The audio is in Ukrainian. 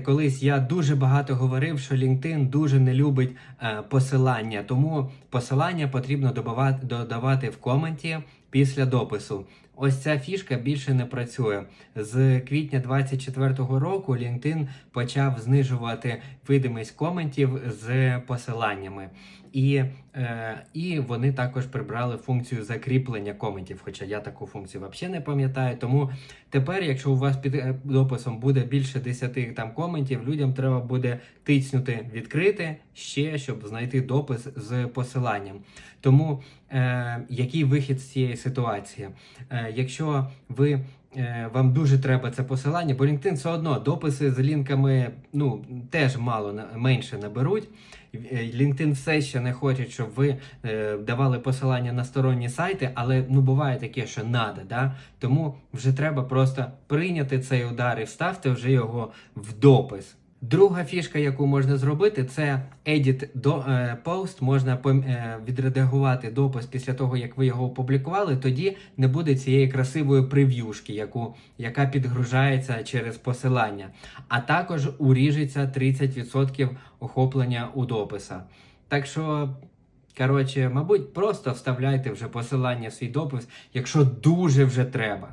Колись я дуже багато говорив, що LinkedIn дуже не любить е, посилання, тому посилання потрібно додавати в коменті після допису. Ось ця фішка більше не працює. З квітня 2024 року LinkedIn почав знижувати видимість коментів з посиланнями. І, е, і вони також прибрали функцію закріплення коментів, хоча я таку функцію взагалі не пам'ятаю. Тому тепер, якщо у вас під е, дописом буде більше 10 там коментів, людям треба буде тицнути відкрити ще, щоб знайти допис з посиланням. Тому е, який вихід з цієї ситуації? Е, якщо ви е, вам дуже треба це посилання, бо LinkedIn все одно дописи з лінками ну, теж мало менше наберуть. Е, LinkedIn все ще не хоче, щоб ви е, давали посилання на сторонні сайти, але ну буває таке, що надо, да? тому вже треба просто прийняти цей удар і вставте вже його в допис. Друга фішка, яку можна зробити, це edit до е, post. Можна е, відредагувати допис після того, як ви його опублікували. Тоді не буде цієї красивої прев'юшки, яку, яка підгружається через посилання. А також уріжеться 30% охоплення у дописа. Так що, коротше, мабуть, просто вставляйте вже посилання в свій допис, якщо дуже вже треба.